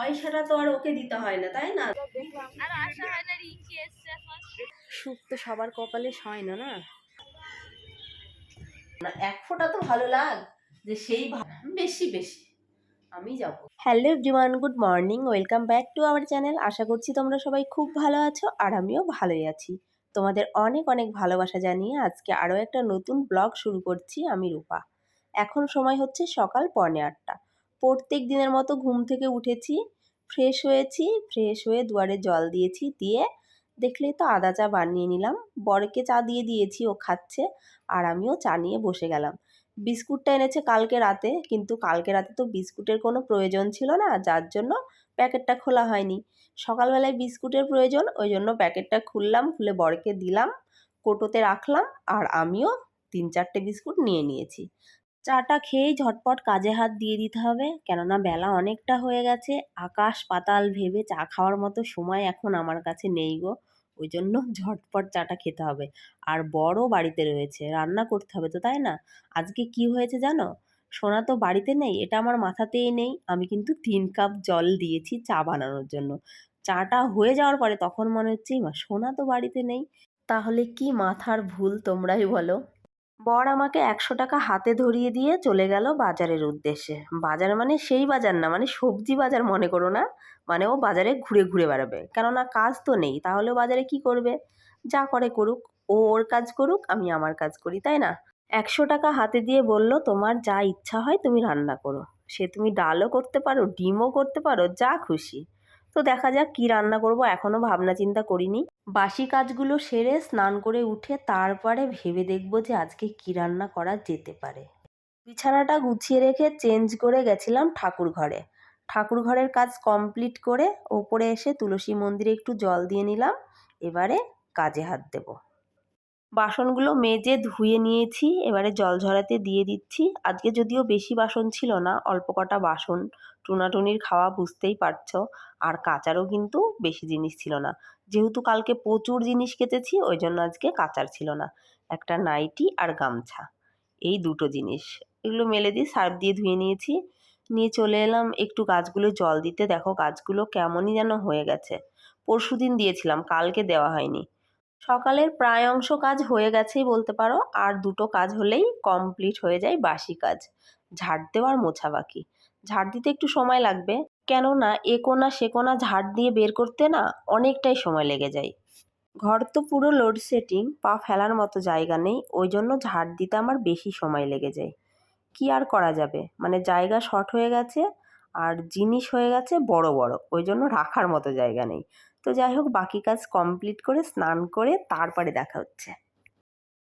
পয়সাটা তো আর ওকে দিতে হয় না তাই না? আর আশা হয় না রিঙ্কি এসছে এখন। সুখ তো সবার কপালে হয় না না? না এক ফোঁটা তো ভালো লাগ যে সেই বেশি বেশি। আমি যাব। Hello everyone good morning welcome back to our channel. আশা করছি তোমরা সবাই খুব ভালো আছো আর আমিও ভালোই আছি। তোমাদের অনেক অনেক ভালোবাসা জানিয়ে আজকে আরও একটা নতুন ব্লগ শুরু করছি আমি রূপা। এখন সময় হচ্ছে সকাল পৌনে আটটা। প্রত্যেক দিনের মতো ঘুম থেকে উঠেছি ফ্রেশ হয়েছি ফ্রেশ হয়ে দুয়ারে জল দিয়েছি, দিয়ে দেখলেই তো আদা চা বানিয়ে নিলাম। বরকে চা দিয়ে দিয়েছি, ও খাচ্ছে আর আমিও চা নিয়ে বসে গেলাম। বিস্কুটটা এনেছে কালকে রাতে, কিন্তু কালকে রাতে তো বিস্কুটের কোনো প্রয়োজন ছিল না, যার জন্য প্যাকেটটা খোলা হয়নি। সকালবেলায় বিস্কুটের প্রয়োজন, ওই জন্য প্যাকেটটা খুললাম, খুলে বরকে দিলাম, কোটোতে রাখলাম আর আমিও তিন চারটে বিস্কুট নিয়ে নিয়েছি। চাটা খেয়েই ঝটপট কাজে হাত দিয়ে দিতে হবে। কেননা বেলা অনেকটা হয়ে গেছে, আকাশ পাতাল ভেবে চা খাওয়ার মতো সময় এখন আমার কাছে নেই গো। ওই জন্য ঝটপট চাটা খেতে হবে। আর বড় বাড়িতে রয়েছে, রান্না করতে হবে তো, তাই না? আজকে কি হয়েছে জানো? সোনা তো বাড়িতে নেই, এটা আমার মাথাতেই নেই। আমি কিন্তু তিন কাপ জল দিয়েছি চা বানানোর জন্য। চাটা হয়ে যাওয়ার পরে তখন মনে হচ্ছে মা সোনা তো বাড়িতে নেই। তাহলে কি মাথার ভুল তোমরাই বলো। বর আমাকে একশো টাকা হাতে ধরিয়ে দিয়ে চলে গেল বাজারের উদ্দেশ্যে। বাজার মানে সেই বাজার না মানে সবজি বাজার মনে করো না মানে ও বাজারে ঘুরে ঘুরে বেড়াবে। কেননা কাজ তো নেই, তাহলে বাজারে কি করবে? যা করে করুক, ও ওর কাজ করুক, আমি আমার কাজ করি, তাই না? একশো টাকা হাতে দিয়ে বলল, তোমার যা ইচ্ছা হয় তুমি রান্না করো। সে তুমি ডালও করতে পারো, ডিমও করতে পারো, যা খুশি। তো দেখা যাক কি রান্না করব এখনও ভাবনা চিন্তা করিনি। বাসি কাজগুলো সেরে স্নান করে উঠে তারপরে ভেবে দেখব যে আজকে কি রান্না করা যেতে পারে। বিছানাটা গুছিয়ে রেখে চেঞ্জ করে গেছিলাম ঠাকুর ঘরে। ঠাকুর ঘরের কাজ কমপ্লিট করে ওপরে এসে তুলসী মন্দিরে একটু জল দিয়ে নিলাম, এবারে কাজে হাত দেব। বাসনগুলো মেজে ধুয়ে নিয়েছি, এবারে জল ঝরাতে দিয়ে দিচ্ছি। আজকে যদিও বেশি বাসন ছিল না, অল্প কটা বাসন টুনাটুনির খাওয়া বুঝতেই পারছ। আর কাচারও কিন্তু বেশি জিনিস ছিল না। যেহেতু কালকে প্রচুর জিনিস কেটেছি ওই জন্য আজকে কাচার ছিল না। একটা নাইটি আর গামছা। এই দুটো জিনিস। এগুলো মেলে দিয়ে সার্ফ দিয়ে ধুয়ে নিয়েছি। নিয়ে চলে এলাম একটু গাছগুলো জল দিতে। দেখো গাছগুলো কেমনই যেন হয়ে গেছে। পরশু দিন দিয়েছিলাম, কালকে দেওয়া হয়নি। সকালের প্রায় অংশ কাজ হয়ে গেছেই বলতে পারো। আর দুটো কাজ হলেই কমপ্লিট হয়ে যায় বাসি কাজ। ঝাড় দেওয়ার মোছা বাকি। ঝাড় দিতে একটু সময় লাগবে। কেননা, এ কোনা সে কোনা ঝাড় দিয়ে বের করতে না অনেকটাই সময় লেগে যায়। ঘর তো পুরো লোডশেডিং পা ফেলার মতো জায়গা নেই, ওই জন্য ঝাড় দিতে আমার বেশি সময় লেগে যায়। কি আর করা যাবে? মানে জায়গা শর্ট হয়ে গেছে আর জিনিস হয়ে গেছে বড় বড়, ওই জন্য রাখার মতো জায়গা নেই। তো যাই হোক, বাকি কাজ কমপ্লিট করে স্নান করে তারপরে দেখা হচ্ছে।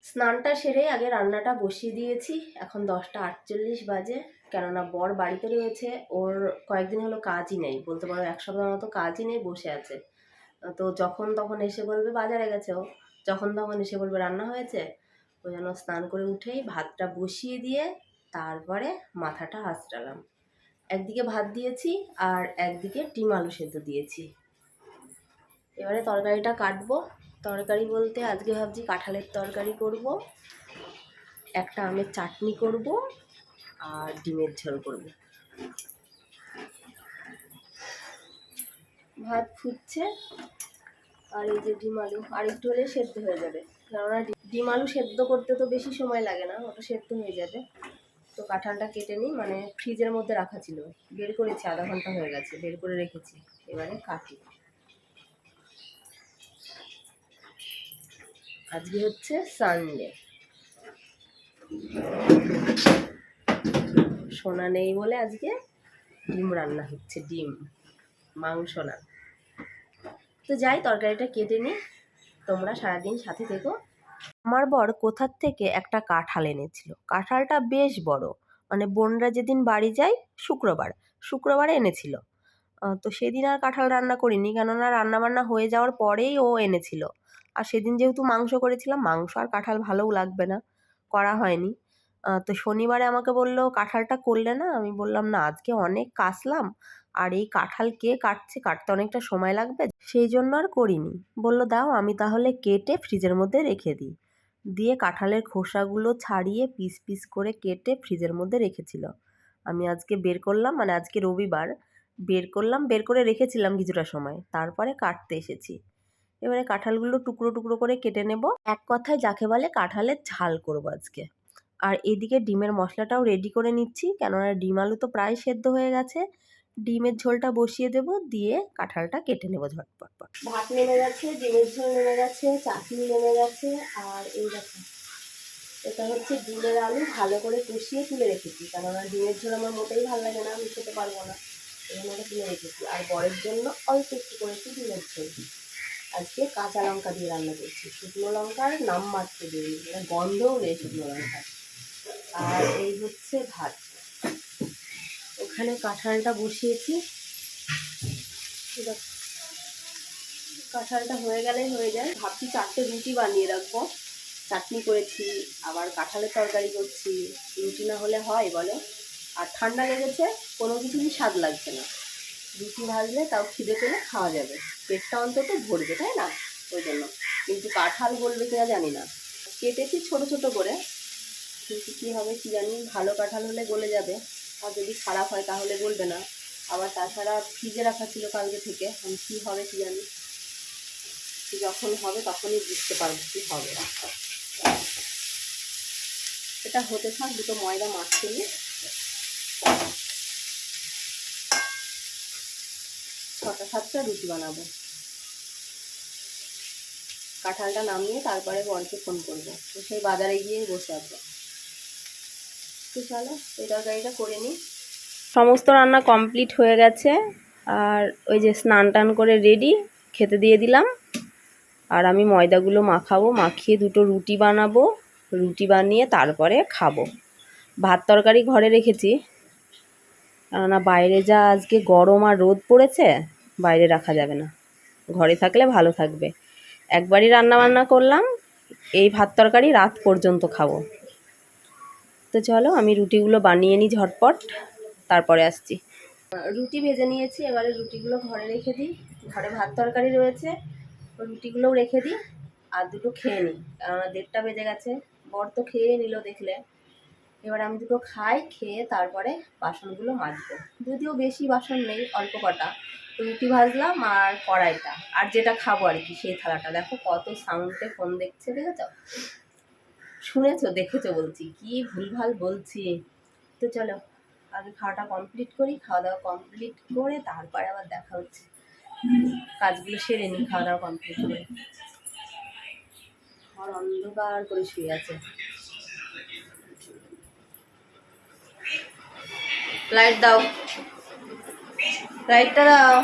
স্নানটা সেরে আগে রান্নাটা বসিয়ে দিয়েছি। এখন দশটা আটচল্লিশ বাজে। কেননা বর বাড়িতে রয়েছে, ওর কয়েকদিন হলো কাজই নেই। বলতে পারো এক সপ্তাহ মতো কাজই নেই, বসে আছে। তো যখন তখন এসে বলবে, বাজারে গেছে ও। যখন তখন এসে বলবে, রান্না হয়েছে? ওই জন্য স্নান করে উঠেই ভাতটা বসিয়ে দিয়ে তারপরে মাথাটা হাসটালাম একদিকে ভাত দিয়েছি আর একদিকে ডিম আলু সেদ্ধ দিয়েছি। এবারে তরকারিটা কাটবো। তরকারি বলতে আজকে ভাবছি কাঁঠালের তরকারি করব। একটা আমের চাটনি করব আর ডিমের ঝোল করব। ভাত ফুটছে আর এই যে ডিম আলু, আর একটু হলে সেদ্ধ হয়ে যাবে। কেননা ডিম আলু সেদ্ধ করতে তো বেশি সময় লাগে না, ওটা সেদ্ধ হয়ে যাবে। তো কাঁঠালটা কেটে নিই মানে ফ্রিজের মধ্যে রাখা ছিল। বের করেছি, আধা ঘণ্টা হয়ে গেছে, বের করে রেখেছি, এবারে কাটি। আজকে হচ্ছে সানডে সোনা নেই বলে আজকে ডিম রান্না হচ্ছে, ডিম, মাংস না। তো যাই, তরকারিটা কেটে নিই। তোমরা সারাদিন সাথে থেকো। আমার বর কোথার থেকে একটা কাঁঠাল এনেছিল। কাঁঠালটা বেশ বড়। মানে বোনরা যেদিন বাড়ি যায়, শুক্রবার, শুক্রবারে এনেছিল। তো সেদিন আর কাঁঠাল রান্না করিনি। কেননা রান্না বান্না হয়ে যাওয়ার পরেই ও এনেছিল। আর সেদিন যেহেতু মাংস করেছিলাম, মাংস আর কাঁঠাল ভালোও লাগবে না, করা হয়নি। তো শনিবারে আমাকে বলল, কাঁঠালটা করলে না? আমি বললাম, না, আজকে অনেক কাশলাম আর এই কাঁঠাল কে কাটছে, কাটতে অনেকটা সময় লাগবে, সেই জন্য আর করিনি। বলল, দাও, আমি তাহলে কেটে ফ্রিজের মধ্যে রেখে দিই। দিয়ে কাঁঠালের খোসাগুলো ছাড়িয়ে পিস পিস করে কেটে ফ্রিজের মধ্যে রেখেছিল। আমি আজকে বের করলাম মানে আজকে রবিবার, বের করলাম, বের করে রেখেছিলাম কিছুটা সময়, তারপরে কাটতে এসেছি। এবারে কাঁঠালগুলো টুকরো টুকরো করে কেটে নেব। এক কথায় যাকে বলে কাঁঠালের ঝাল করব আজকে। আর এদিকে ডিমের মশলাটাও রেডি করে নিচ্ছি, কেননা ডিম আলু তো প্রায় সেদ্ধ হয়ে গেছে। ডিমের ঝোলটা বসিয়ে দেব, দিয়ে কাঁঠালটা কেটে নেব ঝটপট ভাত নেমে গেছে, ডিমের ঝোল নেমে গেছে, চাটনি নেমে গেছে, আর এই দেখো, এটা হচ্ছে ডিমের আলু ভালো করে কষিয়ে তুলে রেখেছি, কেননা ডিমের ঝোল আমার মোটেই ভালো লাগে না, আমি খেতে পারব না। এই জন্য তুলে রেখেছি, আর বরের জন্য অল্প একটু করেছি ডিমের ঝোল। আজকে কাঁচা লঙ্কা দিয়ে রান্না করছি। শুকনো লঙ্কার নাম মাত্র দিইনি মানে গন্ধও নেই শুকনো লঙ্কা আর এই হচ্ছে ভাত। ওখানে কাঁঠালটা বসিয়েছি। কাঁঠালটা হয়ে গেলে হয়ে যায়। ভাবছি চারটে রুটি বানিয়ে রাখব। চাটনি করেছি, আবার কাঁঠালের তরকারি করছি। রুটি না হলে হয় বলো। আর ঠান্ডা লেগেছে, কোনো কিছুই স্বাদ লাগছে না। রুটি ভাজলে তাও খিদে পেলে খাওয়া যাবে। পেটটা অন্তত ভরবে, তাই না? ওই জন্য। কিন্তু কাঁঠাল বলবে কিনা জানি না। কেটেছি ছোট ছোট করে। কিন্তু কী হবে কি জানি? ভালো কাঁঠাল হলে গলে যাবে। আর যদি খারাপ হয় তাহলে গলবে না। আবার তাছাড়া ফ্রিজে রাখা ছিল কালকে থেকে। আমি কী হবে কী জানি? যখন হবে তখনই বুঝতে পারব কী হবে। এটা হতে থাক, দুটো ময়দা মাছ নিয়ে। ছটা সাতটা রুটি বানাবো। কাঁঠালটা নামিয়ে তারপরে বরকে ফোন করব। তো সেই বাজারে গিয়ে বসে আছো। তো চলো, এই তরকারিটা করে নিই। সমস্ত রান্না কমপ্লিট হয়ে গেছে। আর ওই যে স্নান টান করে রেডি, খেতে দিয়ে দিলাম। আর আমি ময়দাগুলো মাখাবো, মাখিয়ে দুটো রুটি বানাবো। রুটি বানিয়ে তারপরে খাব। ভাত তরকারি ঘরে রেখেছি। কেননা বাইরে যা আজকে গরম আর রোদ পড়েছে বাইরে রাখা যাবে না। ঘরে থাকলে ভালো থাকবে। একবারই রান্না বান্না করলাম, এই ভাত তরকারি রাত পর্যন্ত খাব। তো চলো, আমি রুটিগুলো বানিয়ে নিই ঝটপট, তারপরে আসছি। রুটি ভেজে নিয়েছি, এবারে রুটিগুলো ঘরে রেখে দিই। ঘরে ভাত তরকারি রয়েছে, রুটিগুলোও রেখে দিই, আর দুটো খেয়ে নিই। কেননা দেড়টা বেজে গেছে, বর তো খেয়ে নিল দেখলে। এবার আমি দুটো খাই, খেয়ে তারপরে বাসনগুলো মাজবো। যদিও বেশি বাসন নেই, অল্প কটা। রুটি ভাজলাম আর কড়াইটা। আর যেটা খাব আর কি, সেই থালাটা। দেখো কত সাউন্ডে ফোন দেখছে, দেখেছ? শুনেছো, দেখেছ বলছি। কি ভুলভাল বলছি। তো চলো, আগে খাওয়াটা কমপ্লিট করি খাওয়া দাওয়া কমপ্লিট করে তারপরে আবার দেখা হচ্ছে। কাজগুলো সেরে নিই খাওয়া দাওয়া কমপ্লিট করে। আর অন্ধকার করে শুয়ে আছে। লাইট দাও। লাইটটা দাও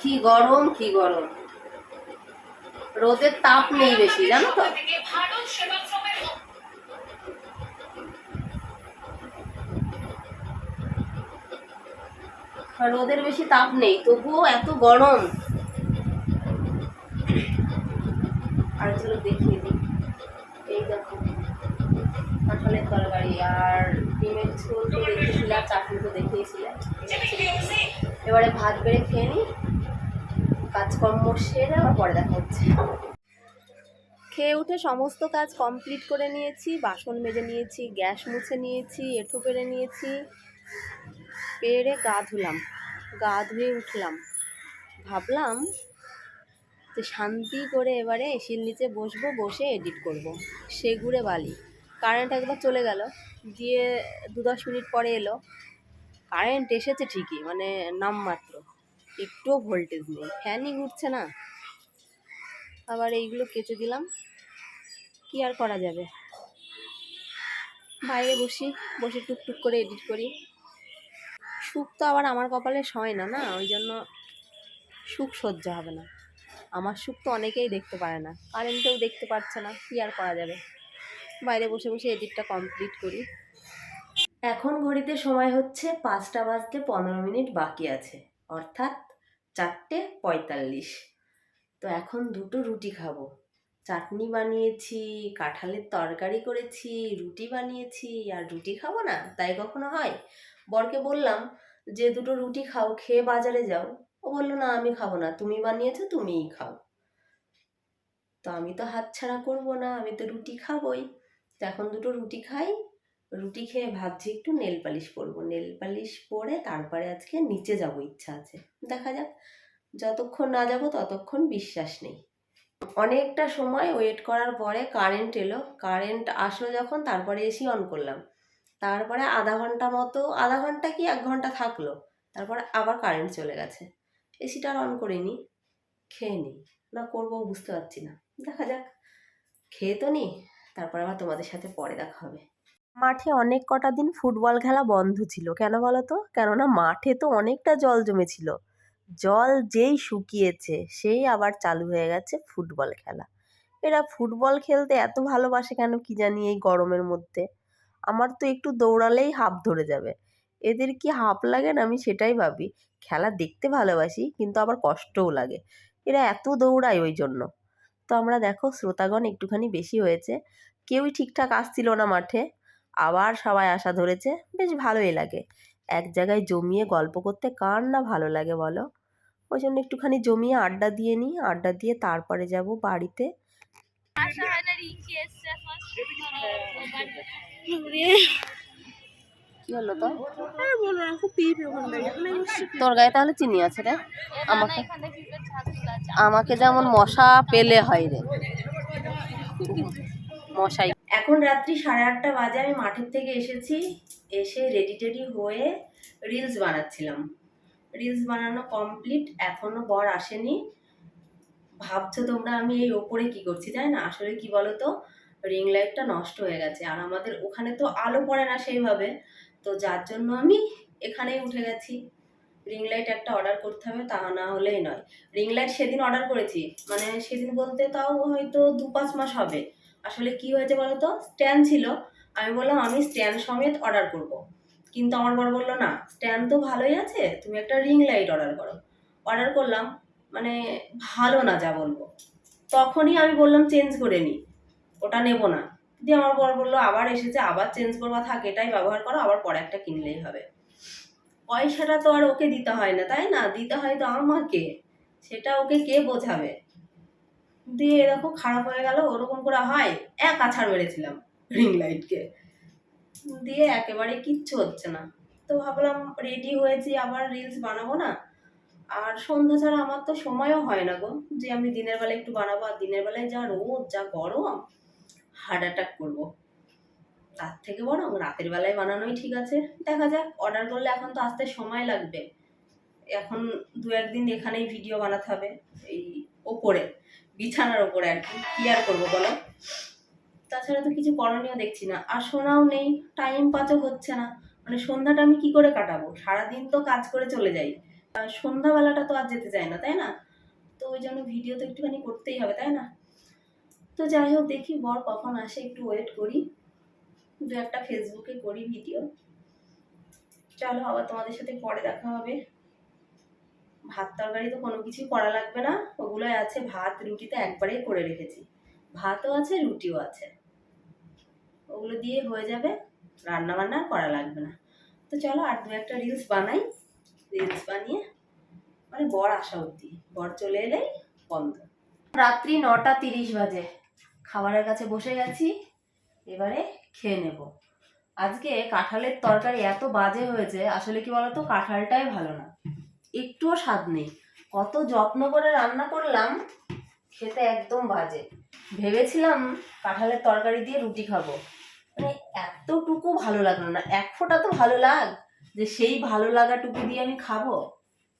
কি গরম কি গরম। রোদের তাপ নেই বেশি, জানো তো? রোদের বেশি তাপ নেই, তবুও এত গরম। আর চলো দেখিয়ে দিই এই দেখো। কাঁঠালের তরকারি, আর ডিমের ঝোল তো দেখিয়েছিলে আর চাটনি তো দেখিয়েছিলে। এবারে ভাত বেড়ে খেয়ে নিই কাজকর্ম সেরে আবার পরে দেখা হচ্ছে। খেয়ে উঠে সমস্ত কাজ কমপ্লিট করে নিয়েছি, বাসন মেজে নিয়েছি, গ্যাস মুছে নিয়েছি, এঁঠো পেরে নিয়েছি পেরে গা ধুলাম, গা ধুয়ে উঠলাম। ভাবলাম যে শান্তি করে এবারে এসির নিচে বসবো, বসে এডিট করব। সেগুড়ে বালি কারেন্ট একবার চলে গেল। দিয়ে দু দশ মিনিট পরে এলো। কারেন্ট এসেছে ঠিকই মানে নামমাত্র একটুও ভোল্টেজ নেই। ফ্যানই ঘুরছে না। আবার এইগুলো কেচে দিলাম। কি আর করা যাবে? বাইরে বসি, বসে টুকটুক করে এডিট করি। সুখ তো আবার আমার কপালে সয় না না? ওই জন্য সুখ সহ্য হবে না। আমার সুখ তো অনেকেই দেখতে পারে না। কারেন্টেও দেখতে পাচ্ছে না। কি আর করা যাবে? বাইরে বসে বসে এডিটটা কমপ্লিট করি। এখন ঘড়িতে সময় হচ্ছে পাঁচটা বাজতে পনেরো মিনিট বাকি আছে, অর্থাৎ চারটে পঁয়তাল্লিশ। তো এখন দুটো রুটি খাব। চাটনি বানিয়েছি, কাঁঠালের তরকারি করেছি, রুটি বানিয়েছি, আর রুটি খাব না? তাই কখনো হয়? বরকে বললাম যে, দুটো রুটি খাও, খেয়ে বাজারে যাও। ও বলল, না, আমি খাব না, তুমি বানিয়েছো, তুমিই খাও। তো আমি তো হাতছাড়া করব না, আমি তো রুটি খাবোই। তো এখন দুটো রুটি খাই। রুটি খেয়ে ভাবছি একটু নেল পালিশ পরবো নেল পালিশ পরে তারপরে আজকে নিচে যাব ইচ্ছা আছে। দেখা যাক। যতক্ষণ না যাব ততক্ষণ বিশ্বাস নেই। অনেকটা সময় ওয়েট করার পরে কারেন্ট এলো। কারেন্ট আসলো যখন তারপরে এসি অন করলাম। তারপরে আধা ঘণ্টা মতো, আধা ঘণ্টা কি এক ঘণ্টা থাকল। তারপরে আবার কারেন্ট চলে গেছে। এসিটা অন করিনি। খেয়ে নিই না করব বুঝতে পারছি না। দেখা যাক। খেয়ে তো নি। তারপর আবার তোমাদের সাথে পরে দেখা হবে। মাঠে অনেক কটা দিন ফুটবল খেলা বন্ধ ছিল, কেন বলো তো? কেননা মাঠে তো অনেকটা জল জমেছিল। জল যেই শুকিয়েছে, সেই আবার চালু হয়ে গেছে ফুটবল খেলা। এরা ফুটবল খেলতে এত ভালোবাসে কেন কি জানি এই গরমের মধ্যে? আমার তো একটু দৌড়ালেই হাঁপ ধরে যাবে। এদের কি হাঁপ লাগে না? আমি সেটাই ভাবি। খেলা দেখতে ভালোবাসি, কিন্তু আবার কষ্টও লাগে। এরা এত দৌড়ায় ওই জন্য। তো আমরা দেখো শ্রোতাগণ একটুখানি বেশি হয়েছে। কেউই ঠিকঠাক আসছিল না মাঠে। আবার সবাই আসা ধরেছে বেশ ভালোই লাগে। এক জায়গায় জমিয়ে গল্প করতে কার না ভালো লাগে বলো? ওই জন্য একটুখানি জমিয়ে আড্ডা দিয়ে নিই। আড্ডা দিয়ে তারপরে যাব বাড়িতে। আশা হয় না রিঙ্কি এসছে এখন কি হলো তো? তোর গায়ে তাহলে চিনি আছে রে? আমাকে আমাকে যেমন মশা পেলে হয় রে। মশাই। এখন রাত্রি সাড়ে আটটা বাজে আমি মাঠের থেকে এসেছি। এসে রেডি টেডি হয়ে রিলস বানাচ্ছিলাম। রিলস বানানো কমপ্লিট এখনও বর আসেনি। ভাবছ তোমরা আমি এই ওপরে কি করছি তাই না আসলে কি বলো তো রিং লাইটটা নষ্ট হয়ে গেছে। আর আমাদের ওখানে তো আলো পড়ে না সেইভাবে। তো যার জন্য আমি এখানেই উঠে গেছি। রিং লাইট একটা অর্ডার করতে হবে, তা না হলেই নয়। রিং লাইট সেদিন অর্ডার করেছি। মানে সেদিন বলতে তাও হয়তো দু পাঁচ মাস হবে। আসলে কি হয়েছে বলো তো স্ট্যান্ড ছিল। আমি বললাম, আমি স্ট্যান্ড সমেত অর্ডার করব। কিন্তু আমার বর বলল, না স্ট্যান্ড তো ভালোই আছে। তুমি একটা রিং লাইট অর্ডার করো। অর্ডার করলাম। মানে ভালো না যা বলব। তখনই আমি বললাম চেঞ্জ করে নি। ওটা নেব না। দিয়ে আমার বর বলল, আবার এসেছে, আবার চেঞ্জ করবা, থাক, এটাই ব্যবহার করো, আবার পরে একটা কিনলেই হবে। পয়সাটা তো আর ওকে দিতে হয় না, তাই না? দিতে হয় তো আমাকে, সেটা ওকে কে বোঝাবে? দিয়ে এরকম খারাপ হয়ে গেল, ওরকম করে হয়, এক আছাড় মেরেছিলাম রিং লাইটকে দিয়ে একেবারে কিচ্ছু হচ্ছে না। তো ভাবলাম রেডি হয়েছি, আবার রিলস বানাবো না? আর সন্ধ্যা ছাড়া আমার তো সময়ও হয় না গো। যে আমি দিনের বেলা একটু বানাবো, আর দিনের বেলায় যা রোদ, যা গরম হার্ট অ্যাটাক করব। তার থেকে বরং রাতের বেলায় বানানোই ঠিক আছে। দেখা যাক অর্ডার করলে এখন তো আসতে সময় লাগবে। এখন দু একদিন এখানেই ভিডিও বানাতে হবে, এই ওপরে, বিছানার ওপরে আর কি কি আর করব বলো? তাছাড়া তো কিছু করণীয় দেখছি না। আর শোনাও নেই টাইম পাচও হচ্ছে না। মানে সন্ধ্যাটা আমি কি করে কাটাবো? সারাদিন তো কাজ করে চলে যাই। সন্ধ্যাবেলাটা তো আর যেতে চায় না, তাই না? তো ওই জন্য ভিডিও তো একটুখানি করতেই হবে, তাই না? তো যাই হোক, দেখি বর কখন আসে, একটু ওয়েট করি। দু একটা ফেসবুকে করি ভিডিও চলো, আবার তোমাদের সাথে পরে দেখা হবে। ভাত তরকারি তো কোনো কিছুই করা লাগবে না। ওগুলোই আছে, ভাত রুটিতে একবারেই করে রেখেছি। ভাতও আছে, রুটিও আছে। ওগুলো দিয়ে হয়ে যাবে রান্না বান্না করা লাগবে না। তো চলো, আর দু একটা রিলস বানাই। রিলস বানিয়ে মানে বর আসা অবধি। বর চলে এলেই বন্ধ। রাত্রি নটা তিরিশ বাজে। খাবারের কাছে বসে গেছি। এবারে খেয়ে নেব। আজকে কাঁঠালের তরকারি এত বাজে হয়েছে, আসলে কি বলতো, কাঁঠালটাই ভালো না। একটুও স্বাদ নেই। কত যত্ন করে রান্না করলাম, খেতে একদম বাজে। ভেবেছিলাম কাঁঠালের তরকারি দিয়ে রুটি খাব। মানে এতটুকু ভালো লাগল না। এক ফোঁটা তো ভালো লাগ, যে সেই ভালো লাগাটুকু দিয়ে আমি খাব।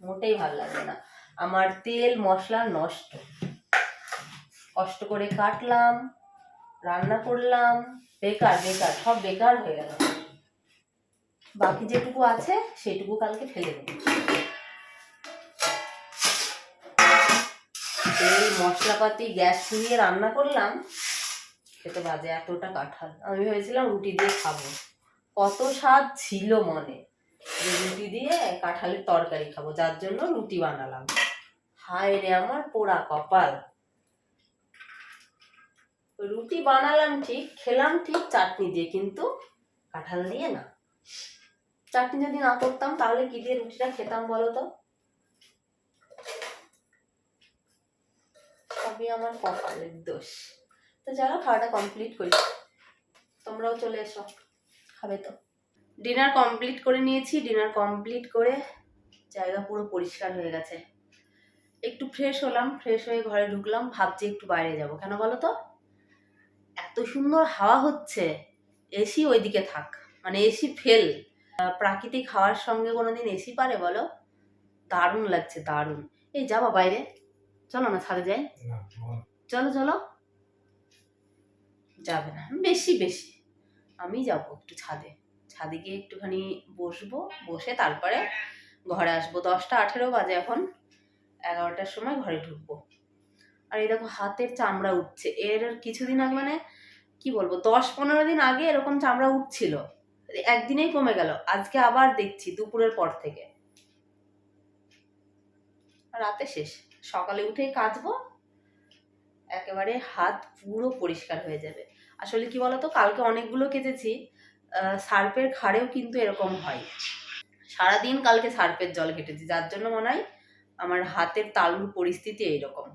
মোটেই ভালো লাগল না। আমার তেল, মশলা নষ্ট। কষ্ট করে কাটলাম, রান্না করলাম, বেকার বেকার, সব বেকার হয়ে গেল। বাকি যেটুকু আছে, সেটুকু কালকে ফেলে দেবো। মশলাপাতি, গ্যাস ফুরিয়ে রান্না করলাম, খেতে বাজে এতটা কাঁঠাল। আমি ভেবেছিলাম রুটি দিয়ে খাব। কত স্বাদ ছিল মনে। রুটি দিয়ে কাঁঠালের তরকারি খাব, যার জন্য রুটি বানালাম। হায় রে আমার পোড়া কপাল। রুটি বানালাম ঠিক, খেলাম ঠিক, চাটনি দিয়ে কিন্তু কাঁঠাল দিয়ে না। চাটনি যদি না করতাম, তাহলে কি দিয়ে রুটিটা খেতাম বলো তো? সবই আমার কপালের দোষ। তো চলো খাওয়াটা কমপ্লিট করি, তোমরাও চলে এসো। খাবে তো? ডিনার কমপ্লিট করে নিয়েছি ডিনার কমপ্লিট করে জায়গা পুরো পরিষ্কার হয়ে গেছে। একটু ফ্রেশ হলাম ফ্রেশ হয়ে ঘরে ঢুকলাম, ভাবছি একটু বাইরে যাব। কেন বলো তো? এত সুন্দর হাওয়া হচ্ছে এসি ওইদিকে থাক। মানে এসি ফেল প্রাকৃতিক হাওয়ার সঙ্গে কোনোদিন এসি পারে বলো? দারুণ লাগছে দারুণ। এই যাবা বাইরে। চলো না ছাদে যাই। চলো চলো। যাবে না। বেশি বেশি। আমি যাব একটু ছাদে। ছাদে গিয়ে একটুখানি বসবো বসে তারপরে ঘরে আসব। দশটা আঠেরো বাজে এখন। এগারোটার সময় ঘরে ঢুকবো। আর এই দেখো হাতের চামড়া উঠছে। এর কিছুদিন আগে মানে কি বলব দশ পনেরো দিন আগে এরকম চামড়া উঠছিল। একদিনেই কমে গেল। আজকে আবার দেখছি দুপুরের পর থেকে। রাতে শেষ। সকালে উঠেই কাচবো একেবারে হাত পুরো পরিষ্কার হয়ে যাবে। আসলে কি বলতো কালকে অনেকগুলো আহ, সার্পের খাড়েও কিন্তু এরকম হয়। সারাদিন কালকে সার্পের জল কেটেছি যার জন্য মনে হয় আমার হাতের তালুর পরিস্থিতি এইরকম।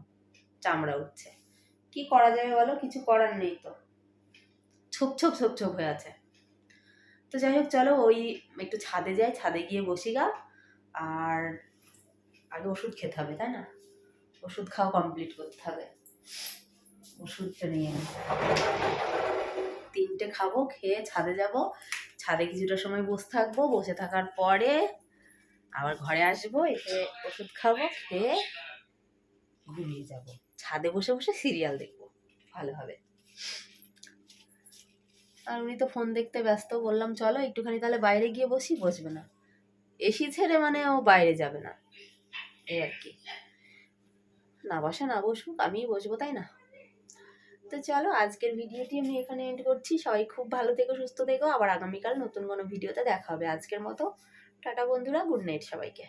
চামড়া উঠছে। কি করা যাবে বলো? কিছু করার নেই তো। ছোপ ছোপ ছোপ ছোপ হয়ে আছে। তো যাই হোক, চলো ওই একটু ছাদে যাই। ছাদে গিয়ে বসি গা। আর আগে ওষুধ খেতে হবে, তাই না? ওষুধ খাওয়া কমপ্লিট করতে হবে। ওষুধটা নিয়ে তিনটে খাব, খেয়ে ছাদে যাব। ছাদে কিছুটা সময় বসে থাকব। বসে থাকার পরে আবার ঘরে আসব, এসে ওষুধ খাব, খেয়ে ঘুমিয়ে যাব। ছাদে বসে বসে সিরিয়াল দেখব। ভালো হবে। আর উনি তো ফোন দেখতে ব্যস্ত, বললাম, চলো একটুখানি তাহলে বাইরে গিয়ে বসি, বসবে না। এসি ছেড়ে মানে ও বাইরে যাবে না, এই আর কি। না বসে, না বসুক, আমিই বসবো, তাই না? তো চলো, আজকের ভিডিওটি আমি এখানে এন্ড করছি। সবাই খুব ভালো থেকো, সুস্থ থেকো। আবার আগামীকাল নতুন কোনো ভিডিওতে দেখা হবে। আজকের মতো, টাটা বন্ধুরা গুড নাইট সবাইকে।